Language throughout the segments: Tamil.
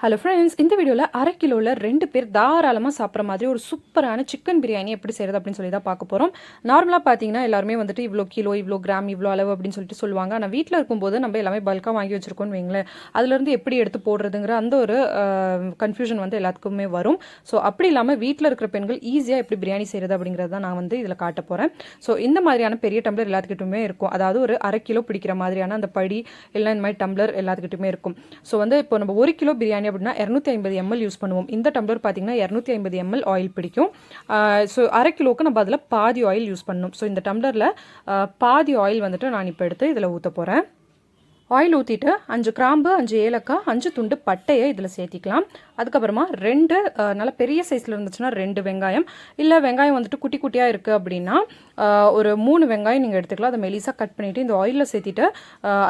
ஹலோ ஃப்ரெண்ட்ஸ் இந்த வீடியோவில் அரை கிலோவில் ரெண்டு பேர் தாராளமாக சாப்பிட்ற மாதிரி ஒரு சூப்பரான சிக்கன் பிரியாணி எப்படி செய்கிறது அப்படின்னு சொல்லி தான் பார்க்க போகிறோம் நார்மலாக பார்த்தீங்கன்னா எல்லாருமே வந்துட்டு இவ்வளோ கிலோ இவ்வளோ கிராம் இவ்வளோ அளவு அப்படின்னு சொல்லிட்டு சொல்லுவாங்க. ஆனால் வீட்டில் இருக்கும்போது நம்ம எல்லாமே பல்காக வாங்கி வச்சுருக்கோம்னு வைங்களேன். அதுலேருந்து எப்படி எடுத்து போடுறதுங்கிற அந்த ஒரு கன்ஃபியூஷன் வந்து எல்லாத்துக்குமே வரும். ஸோ அப்படி இல்லாமல் வீட்டில் இருக்கிற பெண்கள் ஈஸியாக எப்படி பிரியாணி செய்கிறது அப்படிங்கிறது தான் நான் வந்து இதில் காட்ட போகிறேன் ஸோ இந்த மாதிரியான பெரிய டம்ளர் எல்லாத்துக்கிட்டுமே இருக்கும். அதாவது ஒரு அரை கிலோ பிடிக்கிற மாதிரியான அந்த படி இல்லை இந்த மாதிரி டம்ளர் எல்லாத்துக்கிட்டுமே இருக்கும். ஸோ வந்து இப்போ நம்ம ஒரு கிலோ பிரியாணி அப்படின்னா இரநூத்தி ஐம்பது எம்எல் யூஸ் பண்ணுவோம். இந்த டம்ளர் பார்த்தீங்கன்னா இரநூத்தி ஐம்பது எம்எல் ஆயில் பிடிக்கும். ஸோ அரை கிலோவுக்கு நம்ம அதில் பாதி ஆயில் யூஸ் பண்ணணும் ஸோ இந்த டம்ளரில் பாதி ஆயில் வந்துட்டு நான் இப்போ எடுத்து இதில் ஊற்ற போகிறேன் ஆயில் ஊற்றிட்டு அஞ்சு கிராம்பு அஞ்சு ஏலக்காய் அஞ்சு துண்டு பட்டையை இதில் சேர்த்திக்கலாம். அதுக்கப்புறமா ரெண்டு நல்ல பெரிய சைஸில் இருந்துச்சுன்னா ரெண்டு வெங்காயம். இல்லை வெங்காயம் வந்துட்டு குட்டி குட்டியாக இருக்குது அப்படின்னா ஒரு மூணு வெங்காயம் நீங்கள் எடுத்துக்கலாம். அதை மெலிசாக கட் பண்ணிவிட்டு இந்த ஆயிலில் சேர்த்திட்டு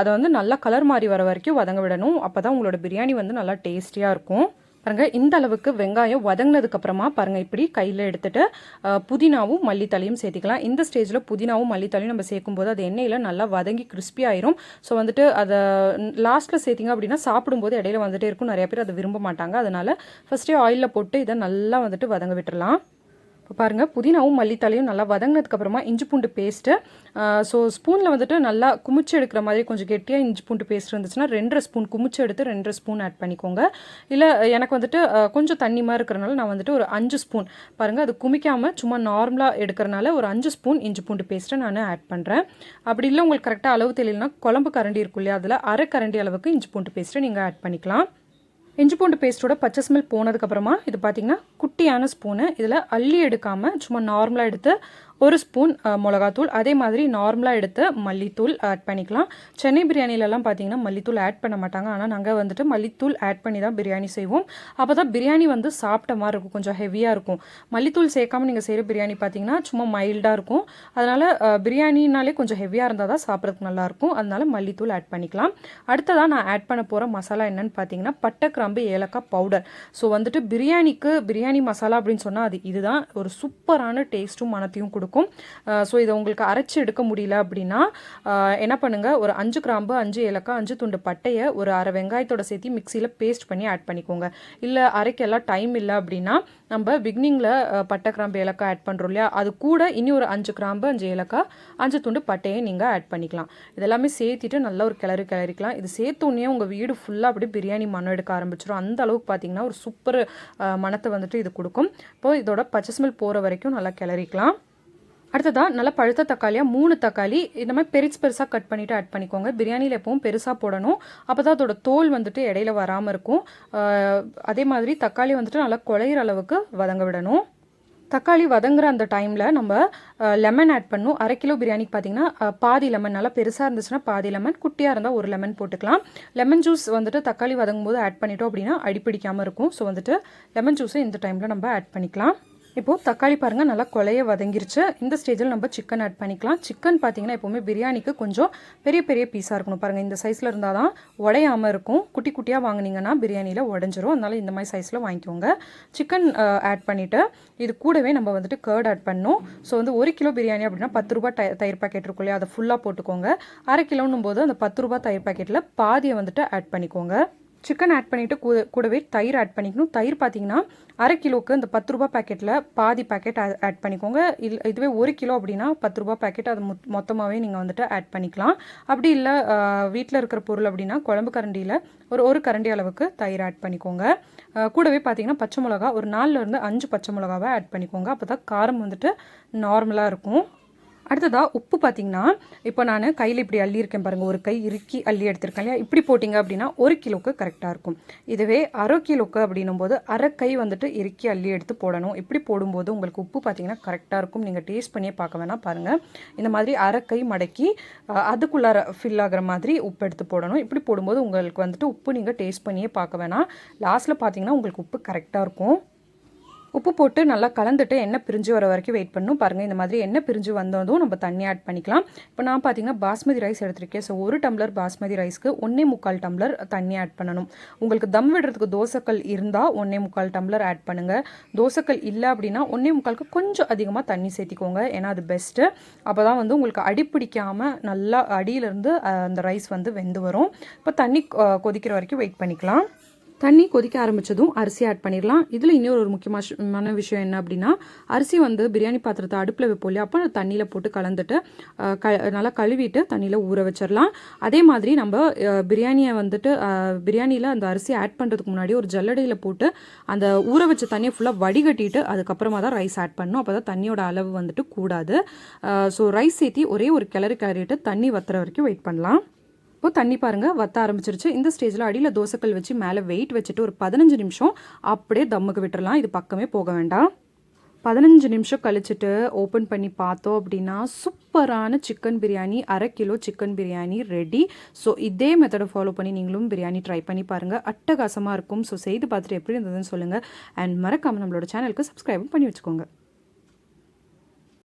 அதை வந்து நல்லா கலர் மாறி வர வரைக்கும் வதங்க விடணும். அப்போ தான் உங்களோட பிரியாணி வந்து நல்லா டேஸ்டியாக இருக்கும். பாருங்கள் இந்த அளவுக்கு வெங்காயம் வதங்கினதுக்கு அப்புறமா இப்படி கையில் எடுத்துகிட்டு புதினாவும் மல்லித்தலையும் சேர்த்திக்கலாம். இந்த ஸ்டேஜில் புதினாவும் மல்லித்தலையும் நம்ம சேர்க்கும்போது அது எண்ணெயில் நல்லா வதங்கி கிறிஸ்பி ஆயிரும். ஸோ வந்துட்டு அதை லாஸ்ட்டில் சேர்த்திங்க அப்படின்னா சாப்பிடும்போது இடையில வந்துட்டே இருக்கும். நிறைய பேர் அதை விரும்ப மாட்டாங்க. அதனால் ஃபஸ்ட்டே ஆயிலில் போட்டு இதை நல்லா வந்துட்டு வதங்க விட்டுடலாம் இப்போ பாருங்கள் புதினாவும் மல்லித்தலையும் நல்லா வதங்கினதுக்கப்புறமா இஞ்சி பூண்டு பேஸ்ட்டு ஸோ ஸ்பூனில் வந்துட்டு நல்லா குமிச்சு எடுக்கிற மாதிரி கொஞ்சம் கெட்டியாக இஞ்சி பூண்டு பேஸ்ட் இருந்துச்சுன்னா ரெண்டரை ஸ்பூன் குமிச்சு எடுத்து ரெண்டரை ஸ்பூன் ஆட் பண்ணிக்கோங்க. இல்லை எனக்கு வந்துட்டு கொஞ்சம் தண்ணி மாதிரி இருக்கிறனால நான் வந்துட்டு ஒரு அஞ்சு ஸ்பூன் பாருங்கள் அது குமிக்காமல் சும்மா நார்மலாக எடுக்கிறனால ஒரு அஞ்சு ஸ்பூன் இஞ்சி பூண்டு பேஸ்ட்டை நான் ஆட் பண்ணுறேன் அப்படி இல்லை உங்களுக்கு கரெக்டாக அளவு தெரியலனா குழம்பு கரண்டி இருக்கும் இல்லையா அதில் அரை கரண்டி அளவுக்கு இஞ்சி பூண்டு பேஸ்ட்டை நீங்கள் ஆட் பண்ணிக்கலாம். இஞ்சி பூண்டு பேஸ்ட்டோட பச்சை ஸ்மெல் போனதுக்கப்புறமா இது பார்த்தீங்கன்னா குட்டியான ஸ்பூனு இதில் அள்ளி எடுக்காமல் சும்மா நார்மலாக எடுத்து ஒரு ஸ்பூன் மிளகாத்தூள். அதே மாதிரி நார்மலாக எடுத்து மல்லித்தூள் ஆட் பண்ணிக்கலாம். சென்னை பிரியாணிலலாம் பார்த்தீங்கன்னா மல்லித்தூள் ஆட் பண்ண மாட்டாங்க. ஆனால் நாங்கள் வந்துட்டு மல்லித்தூள் ஆட் பண்ணி தான் பிரியாணி செய்வோம். அப்போ தான் பிரியாணி வந்து சாப்பிட்ட மாதிரி இருக்கும். கொஞ்சம் ஹெவியாக இருக்கும். மல்லித்தூள் சேர்க்காம நீங்கள் செய்கிற பிரியாணி பார்த்தீங்கன்னா சும்மா மைல்டாக இருக்கும். அதனால் பிரியாணினாலே கொஞ்சம் ஹெவியாக இருந்தால் தான் சாப்பிட்றதுக்கு நல்லாயிருக்கும் அதனால மல்லித்தூள் ஆட் பண்ணிக்கலாம். அடுத்ததாக நான் ஆட் பண்ண போகிற மசாலா என்னன்னு பார்த்தீங்கன்னா பட்டை கிராம்பு ஏலக்காய் பவுடர் ஸோ வந்துட்டு பிரியாணிக்கு பிரியாணி மசாலா அப்படின்னு சொன்னால் அது இதுதான். ஒரு சூப்பரான டேஸ்ட்டும் மனத்தையும் கொடுக்கும். ஸோ இதை உங்களுக்கு அரைச்சி எடுக்க முடியல அப்படின்னா என்ன பண்ணுங்கள் ஒரு அஞ்சு கிராம்பு அஞ்சு ஏலக்காய் அஞ்சு துண்டு பட்டையை ஒரு அரை வெங்காயத்தோட சேர்த்து மிக்சியில் பேஸ்ட் பண்ணி ஆட் பண்ணிக்கோங்க. இல்லை அரைக்கெல்லாம் டைம் இல்லை அப்படின்னா நம்ம பிகினிங்கில் பட்டை கிராம்பு ஏலக்காய் ஆட் பண்ணுறோம் இல்லையா? அது கூட இனி ஒரு அஞ்சு கிராம்பு அஞ்சு ஏலக்காய் அஞ்சு துண்டு பட்டையை நீங்கள் ஆட் பண்ணிக்கலாம். இதெல்லாமே சேர்த்திட்டு நல்ல ஒரு கிளறி கிளறிக்கலாம். இது சேர்த்தோன்னே உங்கள் வீடு ஃபுல்லாக அப்படியே பிரியாணி மனம் எடுக்க ஆரம்பிச்சிடும் அந்த அளவுக்கு பார்த்திங்கன்னா ஒரு சூப்பர் மனத்தை வந்துட்டு இது கொடுக்கும். இப்போ இதோட பச்சை ஸ்மெல் போகிற வரைக்கும் நல்லா கிளறிக்கலாம். அடுத்ததாக நல்லா பழுத்த தக்காளியாக மூணு தக்காளி இந்த மாதிரி பெருசு பெருசாக கட் பண்ணிவிட்டு ஆட் பண்ணிக்கோங்க. பிரியாணியில் எப்பவும் பெருசாக போடணும். அப்போ தான் அதோட தோல் வந்துட்டு இடையில வராமல் இருக்கும். அதே மாதிரி தக்காளி வந்துட்டு நல்லா குழையிற அளவுக்கு வதங்க விடணும். தக்காளி வதங்குற அந்த டைமில் நம்ம லெமன் ஆட் பண்ணும். அரை கிலோ பிரியாணிக்கு பார்த்தீங்கன்னா பாதி லெமன் நல்லா பெருசாக இருந்துச்சுன்னா பாதி லெமன் குட்டியாக இருந்தால் ஒரு லெமன் போட்டுக்கலாம். லெமன் ஜூஸ் வந்துட்டு தக்காளி வதங்கும் போது ஆட் பண்ணிட்டோம் அப்படின்னா அடிப்பிடிக்காமல் இருக்கும். ஸோ வந்துட்டு லெமன் ஜூஸை இந்த டைமில் நம்ம ஆட் பண்ணிக்கலாம். இப்போது தக்காளி பாருங்கள் நல்லா கொலைய வதங்கிருச்சு. இந்த ஸ்டேஜில் நம்ம சிக்கன் ஆட் பண்ணிக்கலாம். சிக்கன் பார்த்தீங்கன்னா எப்போவுமே பிரியாணிக்கு கொஞ்சம் பெரிய பெரிய பீஸாக இருக்கணும். பாருங்கள் இந்த சைஸில் இருந்தால் தான் உடையாமல் இருக்கும். குட்டி குட்டியாக வாங்கினீங்கன்னா பிரியாணியில் உடஞ்சிரும். அதனால் இந்த மாதிரி சைஸில் வாங்கிக்கோங்க. சிக்கன் ஆட் பண்ணிவிட்டு இது கூடவே நம்ம வந்துட்டு கேர்ட் ஆட் பண்ணணும். ஸோ வந்து ஒரு கிலோ பிரியாணி அப்படின்னா பத்து ரூபாய் தயிர் பாக்கெட் இருக்கும் இல்லையா? அதை ஃபுல்லாக போட்டுக்கோங்க. அரை கிலோன்னும் போது அந்த பத்து ரூபாய் தயிர் பாக்கெட்டில் பாதியை வந்துட்டு ஆட் பண்ணிக்கோங்க. சிக்கன் ஆட் பண்ணிவிட்டு கூட கூடவே தயிர் ஆட் பண்ணிக்கணும். தயிர் பார்த்தீங்கன்னா அரை கிலோவுக்கு இந்த பத்து ரூபா பேக்கெட்டில் பாதி பேக்கெட் ஆட் பண்ணிக்கோங்க. இல் இதுவே ஒரு கிலோ அப்படின்னா பத்து ரூபா பேக்கெட் அது மொத் மொத்தமாகவே நீங்கள் வந்துட்டு ஆட் பண்ணிக்கலாம். அப்படி இல்லை வீட்டில் இருக்கிற பொருள் அப்படின்னா குழம்பு கரண்டியில் ஒரு ஒரு கரண்டி அளவுக்கு தயிர் ஆட் பண்ணிக்கோங்க. கூடவே பார்த்தீங்கன்னா பச்சை மிளகா ஒரு நாலுல இருந்து அஞ்சு பச்சை மிளகாவை ஆட் பண்ணிக்கோங்க. அப்போ தான் காரம் வந்துட்டு நார்மலாக இருக்கும். அடுத்ததாக உப்பு பார்த்தீங்கன்னா இப்போ நான் கையில் இப்படி அள்ளியிருக்கேன் பாருங்கள் ஒரு கை இறுக்கி அள்ளி எடுத்திருக்கேன் இல்லையா? இப்படி போட்டிங்க அப்படின்னா ஒரு கிலோக்கு கரெக்டாக இருக்கும். இதுவே அரை கிலோக்கு அப்படின்னும் போது அரை கை வந்துட்டு இறுக்கி அள்ளி எடுத்து போடணும். இப்படி போடும்போது உங்களுக்கு உப்பு பார்த்தீங்கன்னா கரெக்டாக இருக்கும். நீங்கள் டேஸ்ட் பண்ணியே பார்க்க வேணாம் பாருங்கள் இந்த மாதிரி அரை கை மடக்கி அதுக்குள்ளார ஃபில் ஆகிற மாதிரி உப்பு எடுத்து போடணும். இப்படி போடும்போது உங்களுக்கு வந்துட்டு உப்பு நீங்கள் டேஸ்ட் பண்ணியே பார்க்க வேணாம். லாஸ்ட்டில் பார்த்தீங்கன்னா உங்களுக்கு உப்பு கரெக்டாக இருக்கும். உப்பு போட்டு நல்லா கலந்துட்டு எண்ணெய் பிரிஞ்சு வர வரைக்கும் வெயிட் பண்ணணும் பாருங்கள் இந்த மாதிரி எண்ணெய் பிரிஞ்சு வந்ததும் நம்ம தண்ணி ஆட் பண்ணிக்கலாம். இப்போ நான் பார்த்தீங்கன்னா பாஸ்மதி ரைஸ் எடுத்திருக்கேன். ஸோ ஒரு டம்ளர் பாஸ்மதி ரைஸ்க்கு ஒன்றே முக்கால் டம்ளர் தண்ணி ஆட் பண்ணணும். உங்களுக்கு தம் விடுறதுக்கு தோசைக்கல் இருந்தால் ஒன்றே முக்கால் டம்ளர் ஆட் பண்ணுங்கள் தோசைக்கல் இல்லை அப்படின்னா ஒன்றே முக்காலுக்கு கொஞ்சம் அதிகமாக தண்ணி சேர்த்திக்கோங்க. ஏன்னா அது பெஸ்ட்டு அப்போ தான் வந்து உங்களுக்கு அடி பிடிக்காமல் நல்லா அடியிலேருந்து அந்த ரைஸ் வந்து வெந்து வரும். இப்போ தண்ணி கொதிக்கிற வரைக்கும் வெயிட் பண்ணிக்கலாம். தண்ணி கொதிக்க ஆரம்பிச்சதும் அரிசி ஆட் பண்ணிடலாம். இதில் இன்னொரு ஒரு முக்கியமான விஷயம் என்ன அப்படின்னா அரிசி வந்து பிரியாணி பாத்திரத்தை அடுப்பில் வைப்போம் இல்லையா? அப்போ தண்ணியில் போட்டு கலந்துட்டு க நல்லா கழுவிட்டு தண்ணியில் ஊற வச்சிடலாம். அதே மாதிரி நம்ம பிரியாணியை வந்துட்டு பிரியாணியில் அந்த அரிசி ஆட் பண்ணுறதுக்கு முன்னாடி ஒரு ஜல்லடையில் போட்டு அந்த ஊற வச்ச தண்ணியை ஃபுல்லாக வடிகட்டிட்டு அதுக்கப்புறமா தான் ரைஸ் ஆட் பண்ணணும். அப்போ தான் தண்ணியோட அளவு வந்துட்டு கூடாது. ஸோ ரைஸ் சேர்த்தி ஒரே ஒரு கிளறி கிளறிட்டு தண்ணி வத்துற வரைக்கும் வெயிட் பண்ணலாம். இப்போ தண்ணி பாருங்கள் வத்த ஆரம்பிச்சிருச்சு. இந்த ஸ்டேஜில் அடியில் தோசைக்கல் வச்சு மேலே வெயிட் வச்சுட்டு ஒரு பதினஞ்சு நிமிஷம் அப்படியே தம்முக்கு விட்டுறலாம். இது பக்கமே போக வேண்டாம். பதினஞ்சு நிமிஷம் கழிச்சிட்டு ஓப்பன் பண்ணி பார்த்தோம் அப்படின்னா சூப்பரான சிக்கன் பிரியாணி அரை kilo chicken biryani ready so இதே மெத்தடை ஃபாலோ பண்ணி நீங்களும் பிரியாணி ட்ரை பண்ணி பாருங்கள் அட்டகாசமாக இருக்கும். ஸோ செய்து பார்த்துட்டு எப்படி இருந்ததுன்னு சொல்லுங்கள் அண்ட் மறக்காமல் நம்மளோட சேனலுக்கு சப்ஸ்கிரைபும் பண்ணி வச்சுக்கோங்க.